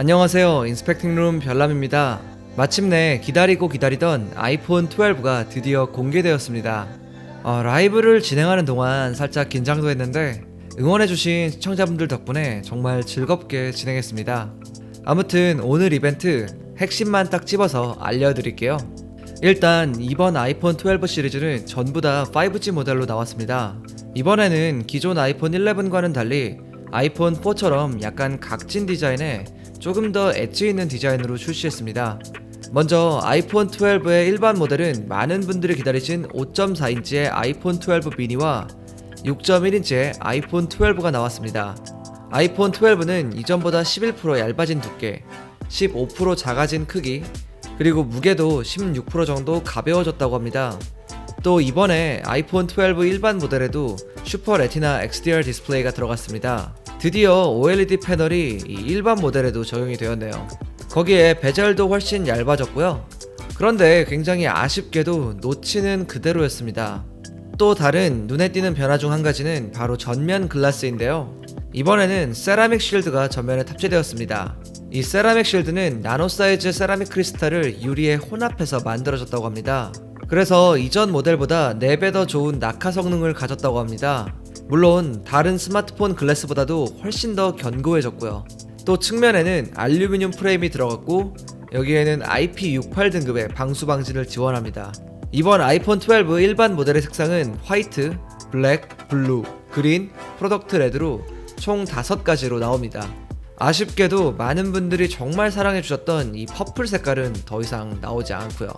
안녕하세요. 인스펙팅 룸 별남입니다. 마침내 기다리고 기다리던 아이폰 12가 드디어 공개되었습니다. 어, 라이브를 진행하는 동안 살짝 긴장도 했는데 응원해주신 시청자분들 덕분에 정말 즐겁게 진행했습니다. 아무튼 오늘 이벤트 핵심만 딱 집어서 알려드릴게요. 일단 이번 아이폰 12 시리즈는 전부 다 5G 모델로 나왔습니다. 이번에는 기존 아이폰 11과는 달리 아이폰 4처럼 약간 각진 디자인에 조금 더 엣지 있는 디자인으로 출시했습니다. 먼저 아이폰 12의 일반 모델은 많은 분들이 기다리신 5.4인치의 아이폰 12 미니와 6.1인치의 아이폰 12가 나왔습니다. 아이폰 12는 이전보다 11% 얇아진 두께, 15% 작아진 크기, 그리고 무게도 16% 정도 가벼워졌다고 합니다. 또 이번에 아이폰 12 일반 모델에도 슈퍼 레티나 XDR 디스플레이가 들어갔습니다. 드디어 OLED 패널이 이 일반 모델에도 적용이 되었네요. 거기에 베젤도 훨씬 얇아졌고요. 그런데 굉장히 아쉽게도 노치는 그대로였습니다. 또 다른 눈에 띄는 변화 중 한 가지는 바로 전면 글라스인데요. 이번에는 세라믹 쉴드가 전면에 탑재되었습니다. 이 세라믹 쉴드는 나노 사이즈 세라믹 크리스탈을 유리에 혼합해서 만들어졌다고 합니다. 그래서 이전 모델보다 4배 더 좋은 낙하 성능을 가졌다고 합니다. 물론 다른 스마트폰 글래스보다도 훨씬 더 견고해졌고요. 또 측면에는 알루미늄 프레임이 들어갔고 여기에는 IP68 등급의 방수 방진을 지원합니다. 이번 아이폰 12 일반 모델의 색상은 화이트, 블랙, 블루, 그린, 프로덕트 레드로 총 5가지로 나옵니다. 아쉽게도 많은 분들이 정말 사랑해주셨던 이 퍼플 색깔은 더 이상 나오지 않고요.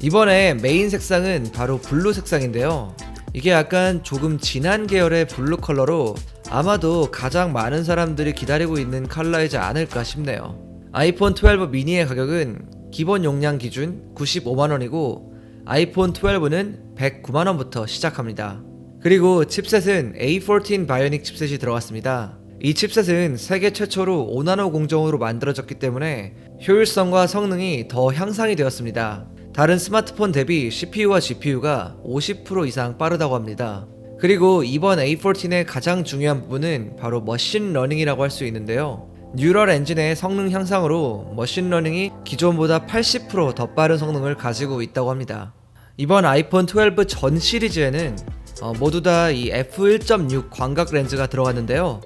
이번에 메인 색상은 바로 블루 색상인데요. 이게 약간 조금 진한 계열의 블루 컬러로 아마도 가장 많은 사람들이 기다리고 있는 컬러이지 않을까 싶네요. 아이폰 12 미니의 가격은 기본 용량 기준 95만원이고 아이폰 12는 109만원부터 시작합니다. 그리고 칩셋은 A14 바이오닉 칩셋이 들어갔습니다. 이 칩셋은 세계 최초로 5나노 공정으로 만들어졌기 때문에 효율성과 성능이 더 향상이 되었습니다. 다른 스마트폰 대비 CPU와 GPU가 50% 이상 빠르다고 합니다. 그리고 이번 A14의 가장 중요한 부분은 바로 머신 러닝이라고 할 수 있는데요. 뉴럴 엔진의 성능 향상으로 머신 러닝이 기존보다 80%더 빠른 성능을 가지고 있다고 합니다. 이번 아이폰 12 전 시리즈에는 어, 모두 다 이 f1.6 광각 렌즈가 들어갔는데요.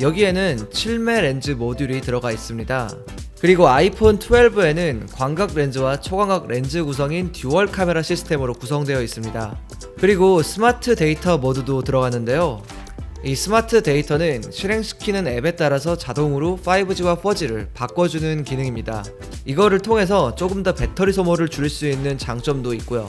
여기에는 7매 렌즈 모듈이 들어가 있습니다. 그리고 아이폰 12에는 광각 렌즈와 초광각 렌즈 구성인 듀얼 카메라 시스템으로 구성되어 있습니다. 그리고 스마트 데이터 모드도 들어갔는데요. 이 스마트 데이터는 실행시키는 앱에 따라서 자동으로 5G와 4G를 바꿔주는 기능입니다. 이거를 통해서 조금 더 배터리 소모를 줄일 수 있는 장점도 있고요.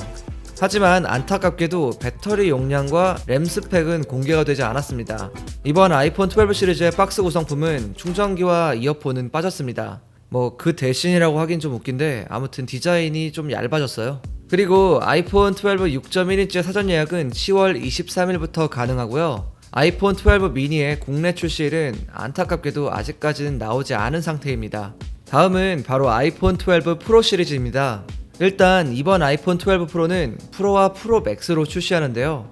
하지만 안타깝게도 배터리 용량과 램 스펙은 공개가 되지 않았습니다. 이번 아이폰 12 시리즈의 박스 구성품은 충전기와 이어폰은 빠졌습니다. 뭐 그 대신이라고 하긴 좀 웃긴데 아무튼 디자인이 좀 얇아졌어요. 그리고 아이폰 12 6.1인치 사전 예약은 10월 23일부터 가능하고요. 아이폰 12 미니의 국내 출시일은 안타깝게도 아직까지는 나오지 않은 상태입니다. 다음은 바로 아이폰 12 프로 시리즈입니다. 일단 이번 아이폰 12 프로는 프로와 프로 맥스로 출시하는데요.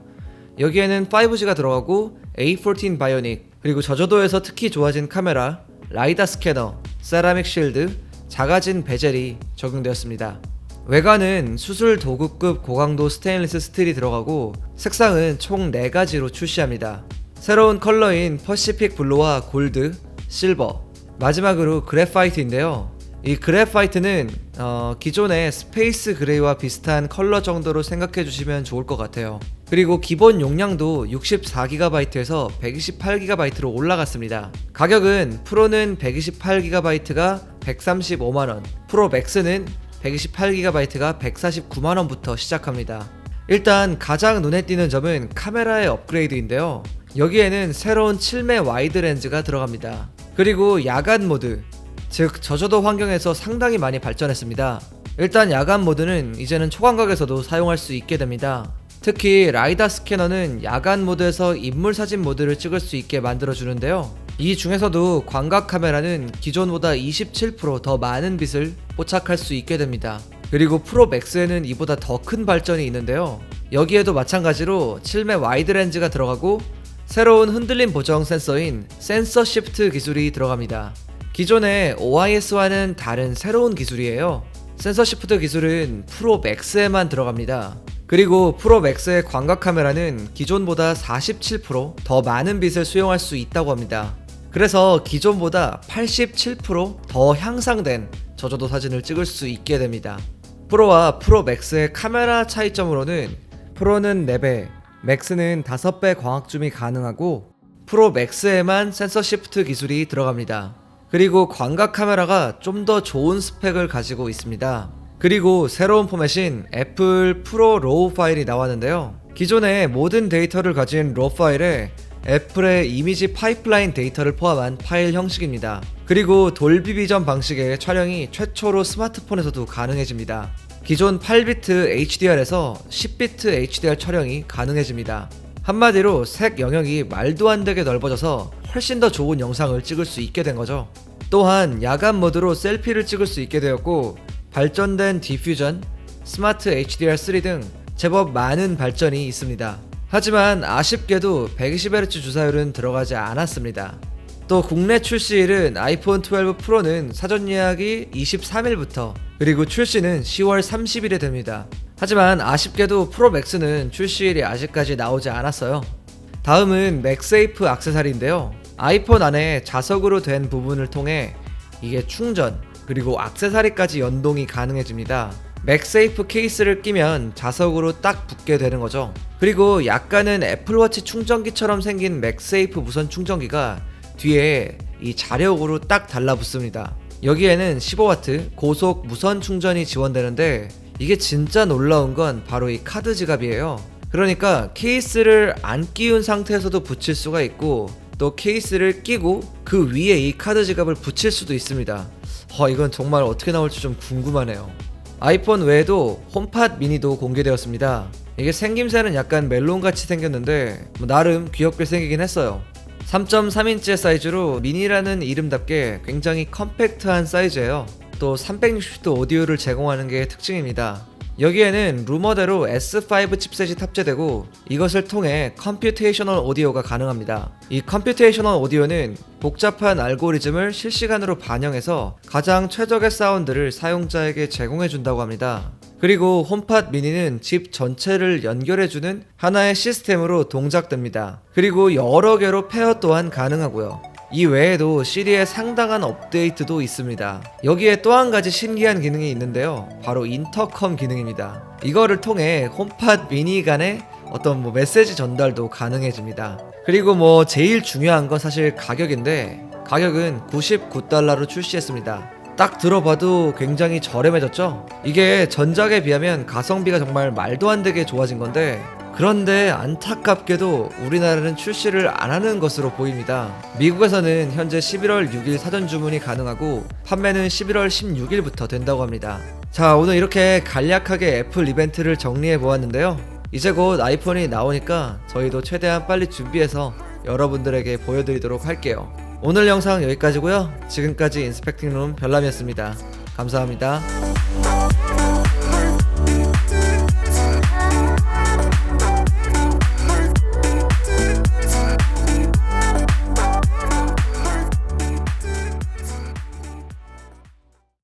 여기에는 5G가 들어가고 A14 바이오닉 그리고 저조도에서 특히 좋아진 카메라, 라이다 스캐너, 세라믹 실드, 작아진 베젤이 적용되었습니다. 외관은 수술 도구급 고강도 스테인리스 스틸이 들어가고 색상은 총 4가지로 출시합니다. 새로운 컬러인 퍼시픽 블루와 골드, 실버, 마지막으로 그래파이트인데요. 이 그래파이트는 어, 기존의 스페이스 그레이와 비슷한 컬러 정도로 생각해 주시면 좋을 것 같아요. 그리고 기본 용량도 64GB에서 128GB로 올라갔습니다. 가격은 프로는 128GB가 135만원, 프로 맥스는 128GB가 149만원부터 시작합니다. 일단 가장 눈에 띄는 점은 카메라의 업그레이드인데요. 여기에는 새로운 7매 와이드 렌즈가 들어갑니다. 그리고 야간 모드, 즉 저조도 환경에서 상당히 많이 발전했습니다. 일단 야간 모드는 이제는 초광각에서도 사용할 수 있게 됩니다. 특히 라이다 스캐너는 야간 모드에서 인물 사진 모드를 찍을 수 있게 만들어 주는데요. 이 중에서도 광각 카메라는 기존보다 27%더 많은 빛을 포착할 수 있게 됩니다. 그리고 프로 맥스에는 이보다 더 큰 발전이 있는데요. 여기에도 마찬가지로 7매 와이드 렌즈가 들어가고 새로운 흔들림 보정 센서인 센서 시프트 기술이 들어갑니다. 기존의 OIS와는 다른 새로운 기술이에요. 센서 시프트 기술은 프로 맥스에만 들어갑니다. 그리고 프로 맥스의 광각 카메라는 기존보다 47%더 많은 빛을 수용할 수 있다고 합니다. 그래서 기존보다 87%더 향상된 저조도 사진을 찍을 수 있게 됩니다. 프로와 프로 맥스의 카메라 차이점으로는 프로는 4배, 맥스는 5배 광학 줌이 가능하고 프로 맥스에만 센서 시프트 기술이 들어갑니다. 그리고 광각 카메라가 좀 더 좋은 스펙을 가지고 있습니다. 그리고 새로운 포맷인 애플 프로 로우 파일이 나왔는데요. 기존의 모든 데이터를 가진 로우 파일에 애플의 이미지 파이프라인 데이터를 포함한 파일 형식입니다. 그리고 돌비 비전 방식의 촬영이 최초로 스마트폰에서도 가능해집니다. 기존 8비트 HDR에서 10비트 HDR 촬영이 가능해집니다. 한마디로 색 영역이 말도 안 되게 넓어져서 훨씬 더 좋은 영상을 찍을 수 있게 된 거죠. 또한 야간 모드로 셀피를 찍을 수 있게 되었고 발전된 디퓨전, 스마트 HDR3 등 제법 많은 발전이 있습니다. 하지만 아쉽게도 120Hz 주사율은 들어가지 않았습니다. 또 국내 출시일은 아이폰 12 프로는 사전 예약이 23일부터 그리고 출시는 10월 30일에 됩니다. 하지만 아쉽게도 프로 맥스는 출시일이 아직까지 나오지 않았어요. 다음은 맥세이프 악세사리인데요. 아이폰 안에 자석으로 된 부분을 통해 이게 충전 그리고 악세사리까지 연동이 가능해집니다. 맥세이프 케이스를 끼면 자석으로 딱 붙게 되는 거죠. 그리고 약간은 애플워치 충전기처럼 생긴 맥세이프 무선 충전기가 뒤에 이 자력으로 딱 달라붙습니다. 여기에는 15W 고속 무선 충전이 지원되는데 이게 진짜 놀라운 건 바로 이 카드 지갑이에요. 그러니까 케이스를 안 끼운 상태에서도 붙일 수가 있고 또 케이스를 끼고 그 위에 이 카드 지갑을 붙일 수도 있습니다. 어, 이건 정말 어떻게 나올지 좀 궁금하네요. 아이폰 외에도 홈팟 미니도 공개되었습니다. 이게 생김새는 약간 멜론같이 생겼는데 뭐 나름 귀엽게 생기긴 했어요. 3.3인치의 사이즈로 미니라는 이름답게 굉장히 컴팩트한 사이즈예요. 또 360도 오디오를 제공하는 게 특징입니다. 여기에는 루머대로 S5 칩셋이 탑재되고 이것을 통해 컴퓨테이셔널 오디오가 가능합니다. 이 컴퓨테이셔널 오디오는 복잡한 알고리즘을 실시간으로 반영해서 가장 최적의 사운드를 사용자에게 제공해 준다고 합니다. 그리고 홈팟 미니는 집 전체를 연결해주는 하나의 시스템으로 동작됩니다. 그리고 여러 개로 페어 또한 가능하고요. 이 외에도 시리의 상당한 업데이트도 있습니다. 여기에 또 한 가지 신기한 기능이 있는데요. 바로 인터컴 기능입니다. 이거를 통해 홈팟 미니 간의 어떤 뭐 메시지 전달도 가능해집니다. 그리고 뭐 제일 중요한 건 사실 가격인데 가격은 99달러로 출시했습니다. 딱 들어봐도 굉장히 저렴해졌죠? 이게 전작에 비하면 가성비가 정말 말도 안 되게 좋아진 건데 그런데 안타깝게도 우리나라는 출시를 안 하는 것으로 보입니다. 미국에서는 현재 11월 6일 사전 주문이 가능하고 판매는 11월 16일부터 된다고 합니다. 자, 오늘 이렇게 간략하게 애플 이벤트를 정리해 보았는데요. 이제 곧 아이폰이 나오니까 저희도 최대한 빨리 준비해서 여러분들에게 보여드리도록 할게요. 오늘 영상 여기까지고요. 지금까지 인스펙팅룸 별남이었습니다. 감사합니다.